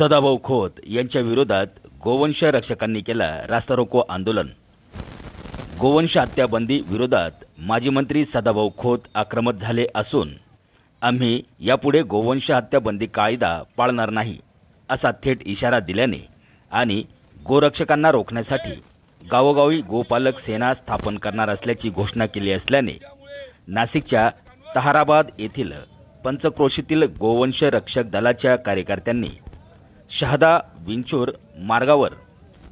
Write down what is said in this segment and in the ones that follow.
सदाभाऊ खोत यांच्या विरोधात गोवंश रक्षकांनी केला रास्ता रोको आंदोलन. गोवंश हत्याबंदी विरोधात माजी मंत्री सदाभाऊ खोत आक्रमक झाले असून आम्ही यापुढे गोवंश हत्याबंदी कायदा पाळणार नाही असा थेट इशारा दिल्याने आणि गोरक्षकांना रोखण्यासाठी गावोगावी गोपालक सेना स्थापन करणार असल्याची घोषणा केली असल्याने नाशिकच्या तहाराबाद येथील पंचक्रोशीतील गोवंश रक्षक दलाच्या कार्यकर्त्यांनी शहादा विंचूर मार्गावर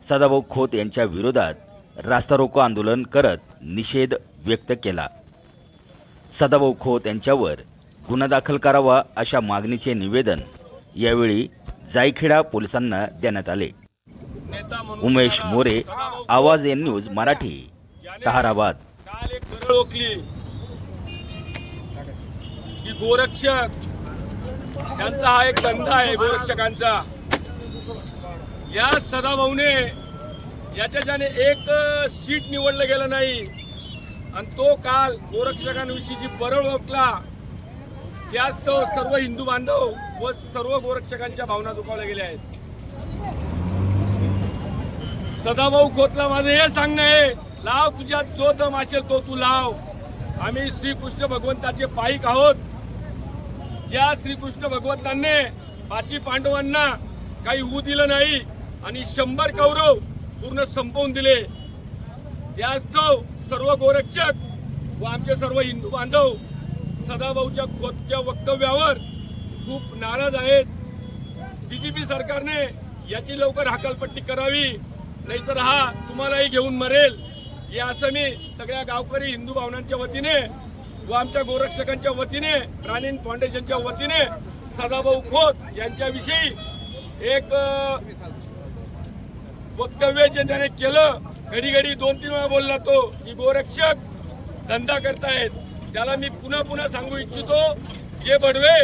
सदाभाऊ खोत यांच्या विरोधात रास्ता रोको आंदोलन करत निषेध व्यक्त केला. सदाभाऊ खोत यांच्यावर गुन्हा दाखल करावा अशा मागणीचे निवेदन यावेळी जायखेडा पोलिसांना देण्यात आले. उमेश मोरे आवाज एन न्यूज मराठी तहाराबाद. गोरक्षक त्यांचा हा एक धंदा आहे गोरक्षकांचा. या सदाभाऊने याच्याच्याने एक सीट निवडलं गेलं नाही. आणि तो काल गोरक्षकांविषयी जी परळ ओकला त्याच तो सर्व हिंदू बांधव व सर्व गोरक्षकांच्या भावना दुखावल्या गेल्या आहेत. सदाभाऊ खोतला माझं हे सांगणं आहे लाव तुझ्या जो दम असेल तो तू लाव. आम्ही श्रीकृष्ण भगवंताचे पाईक आहोत. ज्या श्रीकृष्ण भगवंतांनी पाची पांडवांना काही होऊ दिलं नाही आणि शंभर कौरव पूर्ण संपवून दिले. त्यास्तव सर्व गोरक्षक व आमचे सर्व हिंदू बांधव सदाभाऊच्या खोतच्या वक्तव्यावर खूप नाराज आहेत. बीजेपी सरकारने याची लवकर हकालपट्टी करावी नाहीतर हा तुम्हालाही घेऊन मरेल. हे असं मी सगळ्या गावकरी हिंदू भावनांच्या वतीने व आमच्या गोरक्षकांच्या वतीने प्राणीन फाउंडेशनच्या वतीने सदाभाऊ खोत यांच्याविषयी एक वक्तव्य जे त्याने केलं घडी घडी दोन तीन वेळा बोलला तो की गोरक्षक धंदा करतायत. त्याला मी पुन्हा पुन्हा सांगू इच्छितो जे बडवे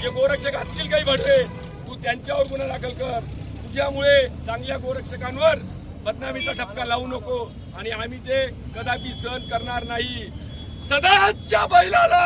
जे गोरक्षक असतील काही बडवे तू त्यांच्यावर गुन्हा दाखल कर. तुझ्यामुळे चांगल्या गोरक्षकांवर बदनामीचा ठपका लावू नको आणि आम्ही ते कदापि सहन करणार नाही. सदाच्या बैलाला!